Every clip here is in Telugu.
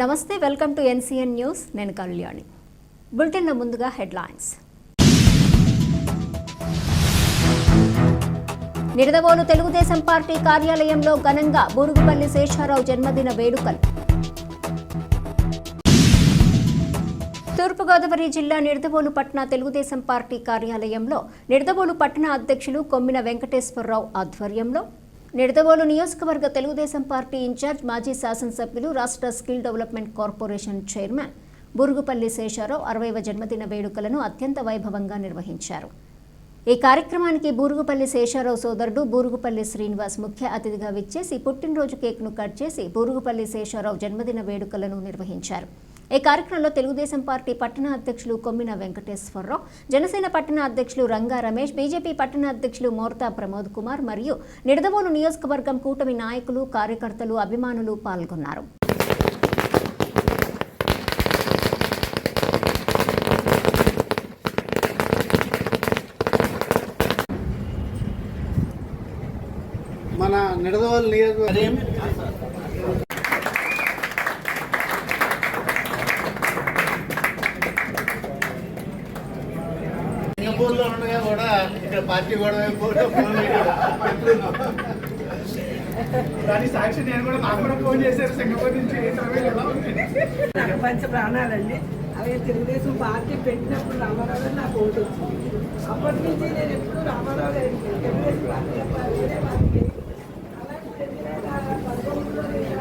నమస్తే వెల్కమ్ టు ఎన్సీఎన్ న్యూస్. నేను కళ్యాణి. బులెటిన్లో ముందుగా హెడ్లైన్స్. నిడదవోలు తెలుగుదేశం పార్టీ కార్యాలయంలో ఘనంగా బూరుగుపల్లి శేషారావు జన్మదిన వేడుకలు. తూర్పుగోదావరి జిల్లా నిడదవోలు పట్టణ తెలుగుదేశం పార్టీ కార్యాలయంలో నిడదవోలు పట్టణ అధ్యక్షులు కొమ్మిన వెంకటేశ్వరరావు ఆధ్వర్యంలో నిడదవోలు నియోజకవర్గ తెలుగుదేశం పార్టీ ఇన్ఛార్జ్ మాజీ శాసనసభ్యులు రాష్ట్ర skill development corporation chairman Burugupalli Sesharao అరవైవ జన్మదిన వేడుకలను అత్యంత వైభవంగా నిర్వహించారు. ఈ కార్యక్రమానికి బూరుగుపల్లి శేషారావు సోదరుడు బూరుగుపల్లి శ్రీనివాస్ ముఖ్య అతిథిగా విచ్చేసి పుట్టినరోజు కేక్ను కట్ చేసి బూరుగుపల్లి శేషారావు జన్మదిన వేడుకలను నిర్వహించారు. ఈ కార్యక్రమంలో తెలుగుదేశం పార్టీ పట్టణ అధ్యక్షులు కొమ్మిన వెంకటేశ్వరరావు జనసేన పట్టణ అధ్యక్షులు రంగా రమేష్ బీజేపీ పట్టణ అధ్యక్షులు మోర్తా ప్రమోద్ కుమార్ మరియు నిడదవోలు నియోజకవర్గం కూటమి నాయకులు కార్యకర్తలు అభిమానులు పాల్గొన్నారు. మన నిడదవోలు నియోజకవర్గం పార్టీ గొడవ దాని సాక్షి నేను కూడా నాకు కూడా ఫోన్ చేశారు. సింగపూర్ నుంచి ప్రపంచ ప్రాణాలండి. అవి తెలుగుదేశం పార్టీ పెట్టినప్పుడు రామారావు గారు నాకు ఓటు వచ్చింది. అప్పటి నుంచి నేను ఎప్పుడు రామారావు గారికి తెలుగుదేశం పార్టీ తప్ప వేరే పార్టీ అలాంటి రెండు వేల పదకొండులో నేను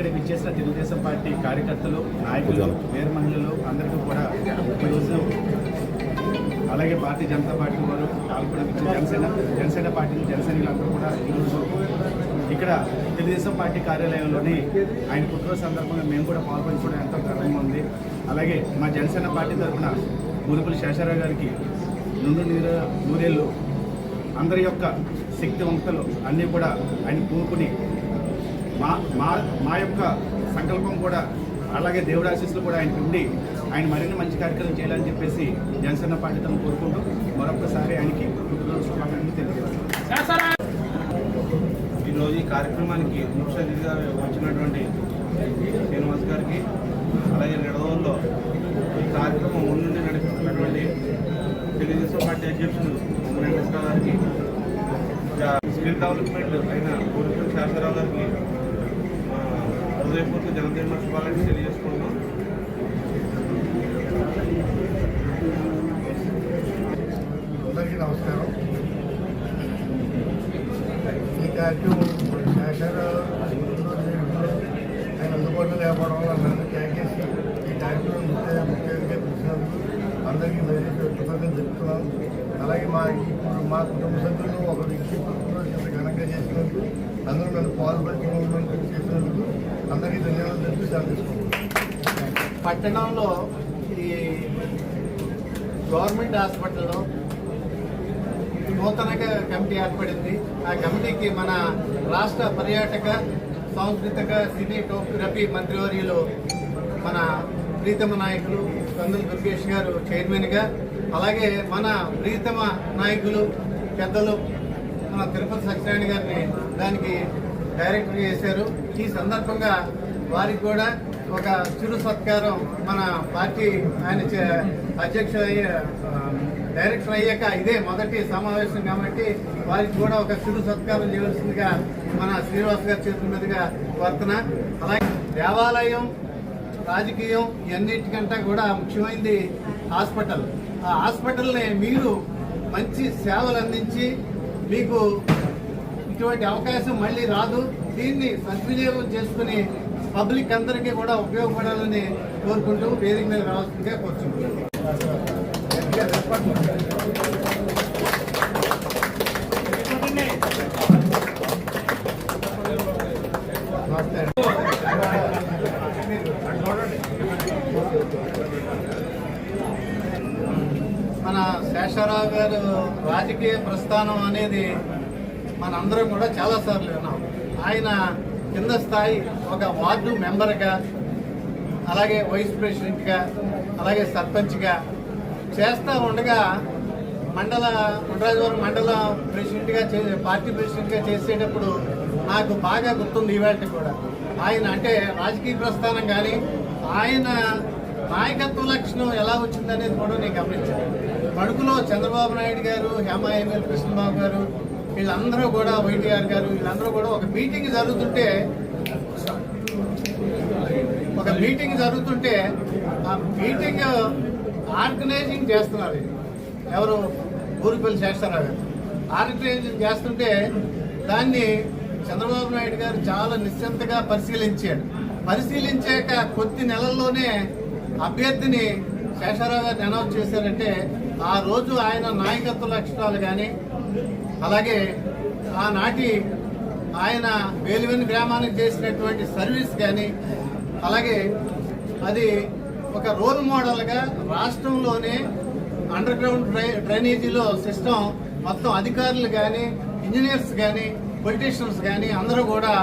ఈరోజు ఇక్కడికి విచ్చేసిన తెలుగుదేశం పార్టీ కార్యకర్తలు నాయకులు వేరు మహిళలు అందరికీ కూడా ఈరోజు అలాగే భారతీయ జనతా పార్టీ వారు వాళ్ళు కూడా విచ్చే జనసేన జనసేన పార్టీ జనసైనికులు అందరూ కూడా ఈరోజు ఇక్కడ తెలుగుదేశం పార్టీ కార్యాలయంలోని ఆయన పుట్టినరోజు సందర్భంగా మేము కూడా పాల్పంచుకోవడం ఎంతో గర్వంగా ఉంది. అలాగే మా జనసేన పార్టీ తరఫున మురుపుల శేషారావు గారికి నుండు నీరు నూరేళ్ళు అందరి యొక్క శక్తివంతులు అన్నీ కూడా ఆయన పూనుకుని మా మా మా యొక్క సంకల్పం కూడా అలాగే దేవుడి ఆశీస్సులు కూడా ఆయనకి ఉండి ఆయన మరిన్ని మంచి కార్యక్రమం చేయాలని చెప్పేసి జనసేన పార్టీ తను కోరుకుంటూ మరొకసారి ఆయనకి పుట్టినరోజు శుభాకాంక్షలు తెలియజేస్తాను. ఈరోజు ఈ కార్యక్రమానికి ముఖ్య అతిథిగా వచ్చినటువంటి శ్రీనివాస్ గారికి అలాగే నిడదవుల్లో ఈ కార్యక్రమం ముందుండి నడిపిస్తున్నటువంటి తెలుగుదేశం పార్టీ అధ్యక్షులు ఉమ్మడి వెంకటేశ్వర గారికి స్కిల్ డెవలప్మెంట్ అయిన పూర్వీకులు శాస్త్రరావు గారికి హృదయపూర్వక జనదిన శుభాలను తెలియజేసుకుంటున్నాం అందరికీ నమస్కారం. ఈ కార్యక్రమం శేషారావు ఆయన అందుబాటులో లేకపోవడం వల్ల నన్ను ట్యాగేసి ఈ కార్యక్రమం ముఖ్య ముఖ్యంగా పిలిచినందుకు అందరికీ వేరే కృతజ్ఞత చెప్తున్నాను అలాగే మా ఇప్పుడు మా కుటుంబ సభ్యులు ఒక వ్యక్తి పుట్టినరోజు ఘనంగా చేసినందుకు అందరూ నన్ను పాల్పంచుకోవడానికి చేసినందుకు అందరికీ ధన్యవాదాలు. తెలిపి సెలవు పట్టణంలో ఈ గవర్నమెంట్ హాస్పిటల్లో నూతనగా కమిటీ ఏర్పడింది. ఆ కమిటీకి మన రాష్ట్ర పర్యాటక సాంస్కృతిక సినిటోగ్రఫీ మంత్రివర్యులు మన ప్రీతమ నాయకులు కందుల దుర్గేష్ గారు చైర్మన్గా అలాగే మన ప్రీతమ నాయకులు పెద్దలు మన తిరుపతి సత్యనారాయణ గారిని దానికి డైరెక్టర్ చేశారు. ఈ సందర్భంగా వారికి కూడా ఒక చిరు సత్కారం మన పార్టీ ఆయన చే- అయ్యే డైరెక్టర్ అయ్యాక ఇదే మొదటి సమావేశం కాబట్టి వారికి కూడా ఒక చిరు సత్కారం చేయవలసిందిగా మన శ్రీనివాస్ గారు చేతుల మీదుగా వర్తన అలాగే దేవాలయం రాజకీయం ఇవన్నిటికంటే కూడా ముఖ్యమైనది హాస్పిటల్. ఆ హాస్పిటల్ని మీరు మంచి సేవలు అందించి మీకు ఇటువంటి అవకాశం మళ్ళీ రాదు. దీన్ని సద్వినియోగం చేసుకుని పబ్లిక్ అందరికీ కూడా ఉపయోగపడాలని కోరుకుంటూ వేదిక మీద రావాల్సిందిగా కోరుచుకుంటున్నాను మన శేషారావు గారు రాజకీయ ప్రస్థానం అనేది మనందరం కూడా చాలాసార్లు విన్నాం. ఆయన కింద స్థాయి ఒక వార్డు మెంబర్గా అలాగే వైస్ ప్రెసిడెంట్గా అలాగే సర్పంచ్గా చేస్తూ ఉండగా మండల ఉండరాజవరం మండల ప్రెసిడెంట్గా చే పార్టీ ప్రెసిడెంట్గా చేసేటప్పుడు నాకు బాగా గుర్తుంది ఇవాళ కూడా. ఆయన అంటే రాజకీయ ప్రస్థానం కానీ ఆయన నాయకత్వ లక్షణం ఎలా వచ్చిందనేది కూడా నేను గమనించాను. తణుకులో చంద్రబాబు నాయుడు గారు హేమాయమల్ కృష్ణబాబు గారు వీళ్ళందరూ కూడా వైటీఆర్ గారు వీళ్ళందరూ కూడా ఒక మీటింగ్ జరుగుతుంటే ఒక మీటింగ్ జరుగుతుంటే ఆ మీటింగ్ ఆర్గనైజింగ్ చేస్తున్నారు. ఎవరు ఊరిపల్లి శేషరావు గారు. ఆర్గనైజింగ్ చేస్తుంటే దాన్ని చంద్రబాబు నాయుడు గారు చాలా నిశ్చింతగా పరిశీలించాడు పరిశీలించాక కొద్ది నెలల్లోనే అభ్యర్థిని శేషారావు గారిని అనౌన్స్ చేశారంటే ఆ రోజు ఆయన నాయకత్వ లక్షణాలు కానీ అలాగే ఆనాటి ఆయన వేలువెన్ గ్రామానికి చేసినటువంటి సర్వీస్ కానీ అలాగే అది ఒక రోల్ మోడల్గా రాష్ట్రంలోనే అండర్ గ్రౌండ్ డ్రై డ్రైనేజీలో సిస్టమ్ మొత్తం అధికారులు కానీ ఇంజనీర్స్ కానీ పొలిటీషియన్స్ కానీ అందరూ కూడా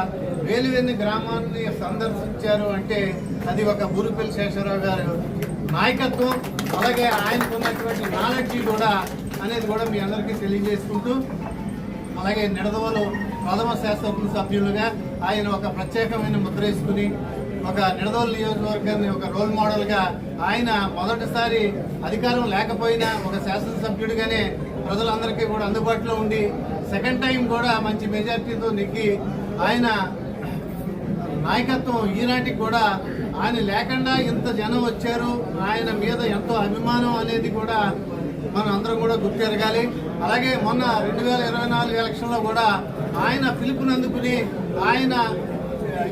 వేలువెన్ని గ్రామాన్ని సందర్శించారు అంటే అది ఒక బూరుపల్లి శేషరావు గారు నాయకత్వం అలాగే ఆయనకు ఉన్నటువంటి నాలెడ్జి కూడా అనేది కూడా మీ అందరికీ తెలియజేసుకుంటూ అలాగే నిడదవోలు ప్రథమ శాసనసభ సభ్యులుగా ఆయన ఒక ప్రత్యేకమైన ముద్ర వేసుకుని ఒక నిడదవోలు నియోజకవర్గాన్ని ఒక రోల్ మోడల్గా ఆయన మొదటిసారి అధికారం లేకపోయినా ఒక శాసనసభ్యుడిగానే ప్రజలందరికీ కూడా అందుబాటులో ఉండి సెకండ్ టైం కూడా మంచి మెజార్టీతో నెగ్గి ఆయన నాయకత్వం ఈనాటికి కూడా ఆయన లేకుండా ఇంత జనం వచ్చారు ఆయన మీద ఎంతో అభిమానం అనేది కూడా మనం అందరం కూడా గుర్తెరగాలి అలాగే మొన్న రెండు వేల ఇరవై నాలుగు ఎలక్షన్లో కూడా ఆయన పిలుపునందుకుని ఆయన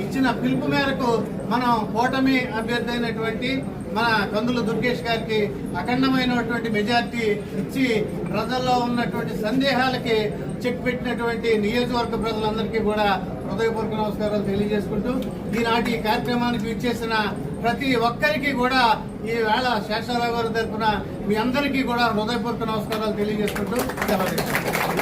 ఇచ్చిన పిలుపు మేరకు మనం కూటమి అభ్యర్థి అయినటువంటి మన కందుల దుర్గేష్ గారికి అఖండమైనటువంటి మెజార్టీ ఇచ్చి ప్రజల్లో ఉన్నటువంటి సందేహాలకి చెక్ పెట్టినటువంటి నియోజకవర్గ ప్రజలందరికీ కూడా హృదయపూర్వక నమస్కారాలు తెలియజేసుకుంటూ ఈనాటి కార్యక్రమానికి విచ్చేసిన ప్రతి ఒక్కరికి కూడా ఈ వేళ శేషారావు గారి తరఫున మీ అందరికీ కూడా హృదయపూర్వక నమస్కారాలు తెలియజేసుకుంటూ సెలవు తీసుకుంటున్నాను.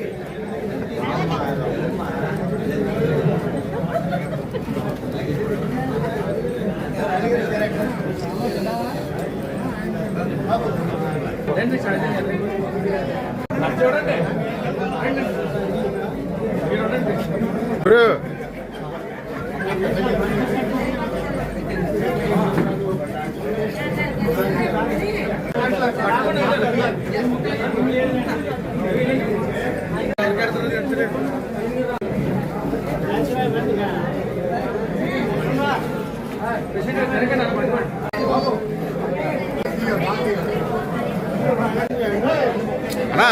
అన్నా